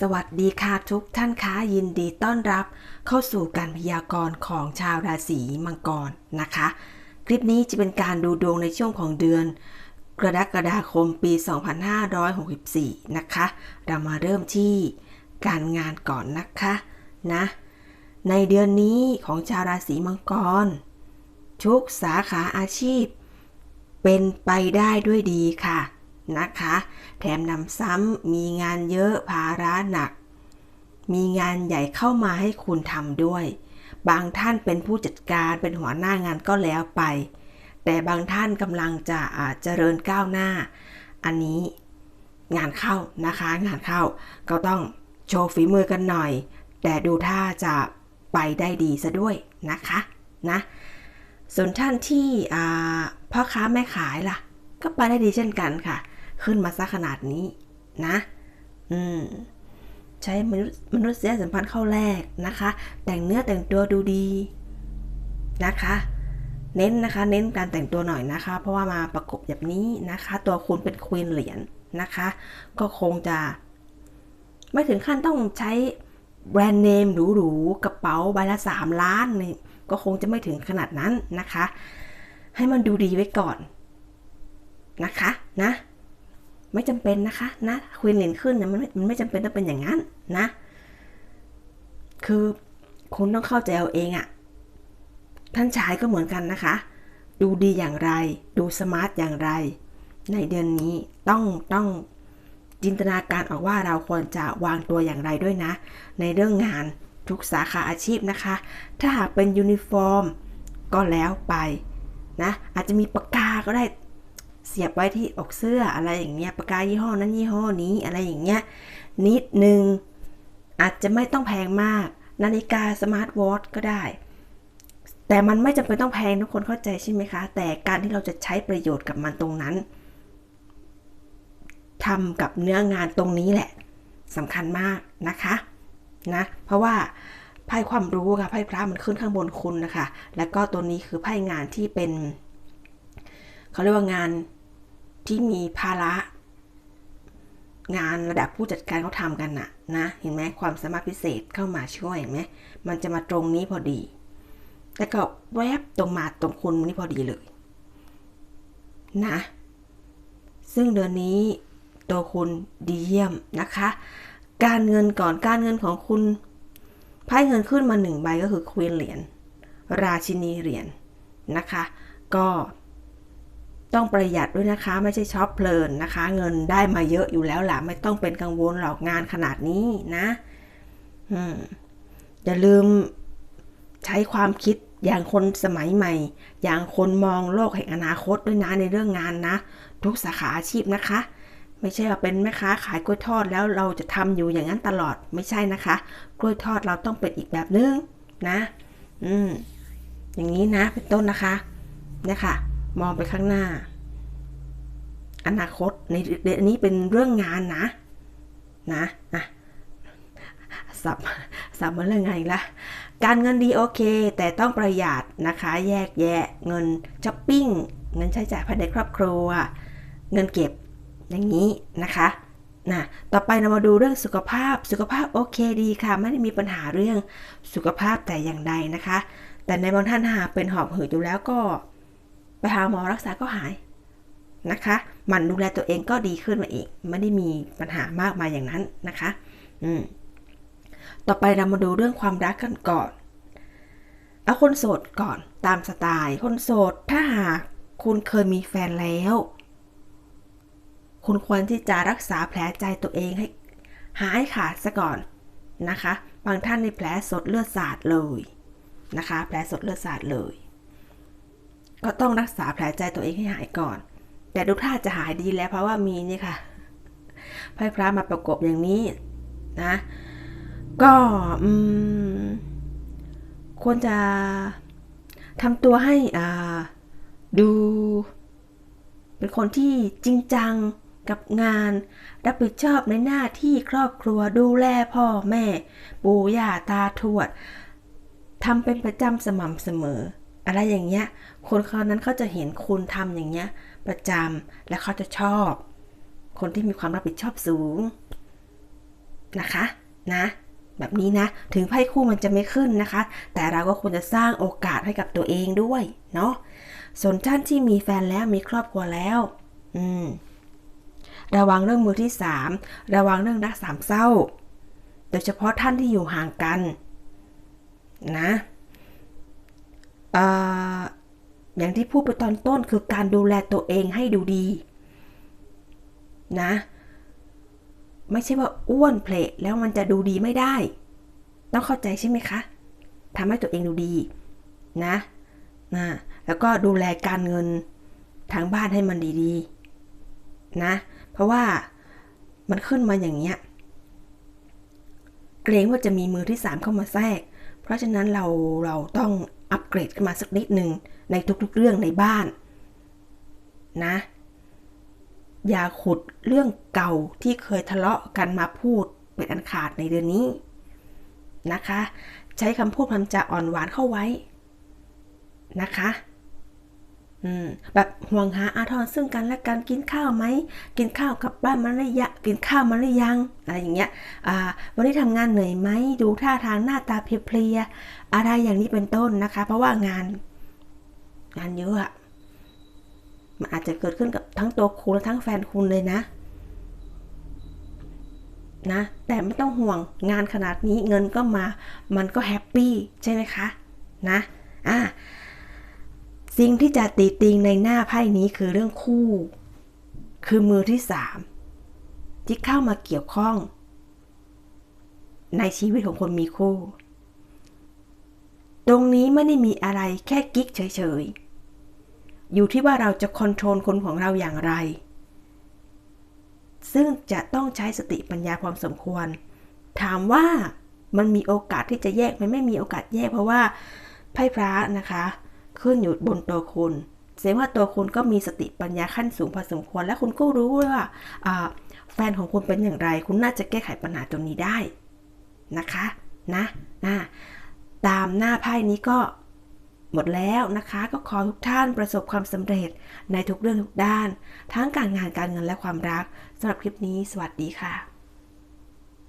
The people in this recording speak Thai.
สวัสดีค่ะทุกท่านคะยินดีต้อนรับ เข้าสู่การพยากรณ์ของชาวราศีมังกรนะคะ คลิปนี้จะเป็นการดูดวงในช่วงของเดือน กรกฎาคมปี 2564 นะคะ เรามาเริ่มที่การงานก่อนนะคะนะ ในเดือนนี้ของชาวราศีมังกร ทุกสาขาอาชีพ เป็นไปได้ด้วยดีค่ะ นะคะ แถมนำซ้ำมีงานเยอะภาระหนัก มีงานใหญ่เข้ามาให้คุณทำด้วย บางท่านเป็นผู้จัดการเป็นหัวหน้างานก็แล้วไป แต่บางท่านกำลังจะอาจเจริญก้าวหน้า อันนี้งานเข้านะคะ งานเข้าก็ต้องโชว์ฝีมือกันหน่อย แต่ดูท่าจะไปได้ดีซะด้วยนะคะนะส่วนท่านที่พ่อค้าแม่ขายล่ะ ก็ไปได้ดีเช่นกันค่ะ ขึ้นมาซะขนาดนี้นะ อืมใช้มนุษย์มนุษยสัมพันธ์เข้าแรกนะคะ แต่งเนื้อแต่งตัวดูดีนะคะ เน้นนะคะ เน้นการแต่งตัวหน่อยนะคะ เพราะว่ามาประกบแบบนี้นะคะ ตัวคุณเป็นควีนเหรียญนะคะ ก็คงจะ ไม่ถึงขั้นต้องใช้แบรนด์เนมหรูๆกระเป๋าใบละ3ล้านนี่ก็คงจะไม่ถึงขนาดนั้นนะคะ ให้มันดูดีไว้ก่อนนะคะนะ ไม่จำเป็นนะคะนะควีนเหรียญขึ้นนะมันไม่มันไม่จำเป็นต้องเป็นอย่างนั้นนะ คือคุณต้องเข้าใจเอาเองอะท่านชายก็เหมือนกันนะคะ ดูดีอย่างไร ดูสมาร์ทอย่างไร ในเดือนนี้ต้องต้องจินตนาการออกว่าเราควรจะวางตัวอย่างไรด้วยนะ ในเรื่องงานทุกสาขาอาชีพนะคะ ถ้าหากเป็นยูนิฟอร์มก็แล้วไปนะอาจจะมีปากกาก็ได้ เสียบไว้ที่อกเสื้ออะไรอย่างเงี้ยปากกายี่ห้อนั้นยี่ห้อนี้อะไรอย่างเงี้ยนิดนึงอาจจะไม่ต้องแพงมาก นาฬิกาสมาร์ทวอทก็ได้ แต่มันไม่จำเป็นต้องแพงทุกคนเข้าใจใช่ไหมคะ แต่การที่เราจะใช้ประโยชน์กับมันตรงนั้นทำกับเนื้องานตรงนี้แหละสำคัญมากนะคะนะเพราะว่าไพ่ความรู้ค่ะไพ่พระมันขึ้นข้างบนคุณนะคะ แล้วก็ตัวนี้คือไพ่งานที่เป็น เขาเรียกว่างาน ที่มีภาระ งานระดับผู้จัดการเขาทำกันน่ะนะ เห็นไหมความสามารถพิเศษเข้ามาช่วยเห็นไหมมันจะมาตรงนี้พอดีแต่ก็แวบตรงมาตรงคุณนี่พอดีเลยนะ ซึ่งเดือนนี้ตัวคุณดีเยี่ยมนะคะ การเงินก่อนการเงินของคุณไพ่เงินขึ้นมาหนึ่งใบก็คือควีนเหรียญราชินีเหรียญนะคะ ก็ ต้องประหยัดด้วยนะคะ ไม่ใช่ช็อปเพลินนะคะ เงินได้มาเยอะอยู่แล้วล่ะไม่ต้องเป็นกังวลหรอกงานขนาดนี้นะอืมอย่าลืมใช้ความคิดอย่างคนสมัยใหม่ อย่างคนมองโลกแห่งอนาคตด้วยนะในเรื่องงานนะ ทุกสาขาอาชีพนะคะ ไม่ใช่ว่าเป็นแม่ค้าขายกล้วยทอดแล้วเราจะทำอยู่อย่างนั้นตลอดไม่ใช่นะคะ กล้วยทอดเราต้องเป็นอีกแบบนึงนะ อืมอย่างนี้นะเป็นต้นนะคะเนี่ยค่ะ มองไปข้างหน้า อนาคตในเดือนนี้เป็นเรื่องงานนะ นะนะสับสับมาเรื่องไงละการเงินดีโอเค แต่ต้องประหยัดนะคะ แยกแยะเงินช้อปปิ้ง เงินใช้จ่ายภายในครอบครัว เงินเก็บอย่างนี้นะคะนะต่อไปเรามาดูเรื่องสุขภาพสุขภาพโอเคดีค่ะ ไม่ได้มีปัญหาเรื่องสุขภาพแต่อย่างใดนะคะ แต่ในบางท่านหากเป็นหอบหืดอยู่แล้วก็ ไปหาหมอรักษาก็หายนะคะ มันดูแลตัวเองก็ดีขึ้นมาเองไม่ได้มีปัญหามากมายอย่างนั้นนะคะ อืม ต่อไปเรามาดูเรื่องความรักกันก่อน เอาคนโสดก่อนตามสไตล์ คนโสดถ้าหากคุณเคยมีแฟนแล้ว คุณควรที่จะรักษาแผลใจตัวเองให้หายขาดซะก่อนนะคะ บางท่านในแผลสดเลือดสาดเลยนะคะ แผลสดเลือดสาดเลย ก็ต้องรักษาแผลใจตัวเองให้หายก่อน แต่ดูท่าจะหายดีแล้วเพราะว่ามีนี่ค่ะไพ่พระมาประกบอย่างนี้นะ ก็อืมควรจะทำตัวให้อ่าดู เป็นคนที่จริงจังกับงาน รับผิดชอบในหน้าที่ครอบครัวดูแลพ่อแม่ ปู่ย่าตาทวดทำเป็นประจำสม่ำเสมอ อะไรอย่างเงี้ย คนเขานั้นเขาจะเห็นคุณทำอย่างเงี้ยประจำและเขาจะชอบ คนที่มีความรับผิดชอบสูงนะคะนะแบบนี้นะ ถึงไพ่คู่มันจะไม่ขึ้นนะคะ แต่เราก็ควรจะสร้างโอกาสให้กับตัวเองด้วย เนาะส่วนท่านที่มีแฟนแล้วมีครอบครัวแล้ว อืม ระวังเรื่องมือที่สามระวังเรื่องรักสามเศร้า โดยเฉพาะท่านที่อยู่ห่างกัน นะ อย่างที่พูดไปตอนต้นคือการดูแลตัวเองให้ดูดี นะ ไม่ใช่ว่าอ้วนเพลทแล้วมันจะดูดีไม่ได้ ต้องเข้าใจใช่ไหมคะทำให้ตัวเองดูดี นะนะแล้วก็ดูแลการเงินทางบ้านให้มันดีๆ นะ เพราะว่ามันขึ้นมาอย่างเงี้ยเกรงว่าจะมีมือที่สามเข้ามาแทรก เพราะฉะนั้นเราเราต้อง อัปเกรดขึ้นมาสักนิดหนึ่งในทุกๆเรื่องในบ้านนะ อย่าขุดเรื่องเก่าที่เคยทะเลาะกันมาพูดเป็นอันขาดในเดือนนี้นะคะ ใช้คำพูดคำจาอ่อนหวานเข้าไว้นะคะอืมแบบห่วงหาอาทรซึ่งกันและกันกินข้าวไหม กินข้าวกับบ้านมันรือยัง กินข้าวมันหรือยังอะไรอย่างเงี้ยวันนี้ทำงานเหนื่อยไหมดูท่าทางหน้าตาเพลียๆอะไรอย่างนี้เป็นต้นนะคะ เพราะว่างาน งานเยอะอะมันอาจจะเกิดขึ้นกับทั้งตัวคุณและทั้งแฟนคุณเลยนะนะแต่ไม่ต้องห่วงงานขนาดนี้เงินก็มา มันก็แฮปปี้ใช่ไหมคะนะอ่าสิ่งที่จะตีติงในหน้าไพ่นี้คือเรื่องคู่ คือมือที่สาม ที่เข้ามาเกี่ยวข้อง ในชีวิตของคนมีคู่ ตรงนี้ไม่ได้มีอะไรแค่กิ๊กเฉยๆ อยู่ที่ว่าเราจะคอนโทรลคนของเราอย่างไร ซึ่งจะต้องใช้สติปัญญาความสมควร ถามว่ามันมีโอกาสที่จะแยกมันไม่มีโอกาสแยกเพราะว่าไพ่พระนะคะ ขึ้นอยู่บนตัวคุณ แสดงว่าตัวคุณก็มีสติปัญญาขั้นสูงพอสมควร และคุณก็รู้ว่าแฟนของคุณเป็นอย่างไร คุณน่าจะแก้ไขปัญหาตรงนี้ได้นะคะนะนะตามหน้าไพ่นี้ก็หมดแล้วนะคะ ก็ขอทุกท่านประสบความสำเร็จในทุกเรื่องทุกด้าน ทั้งการงานการเงินและความรักสำหรับคลิปนี้ สวัสดีค่ะ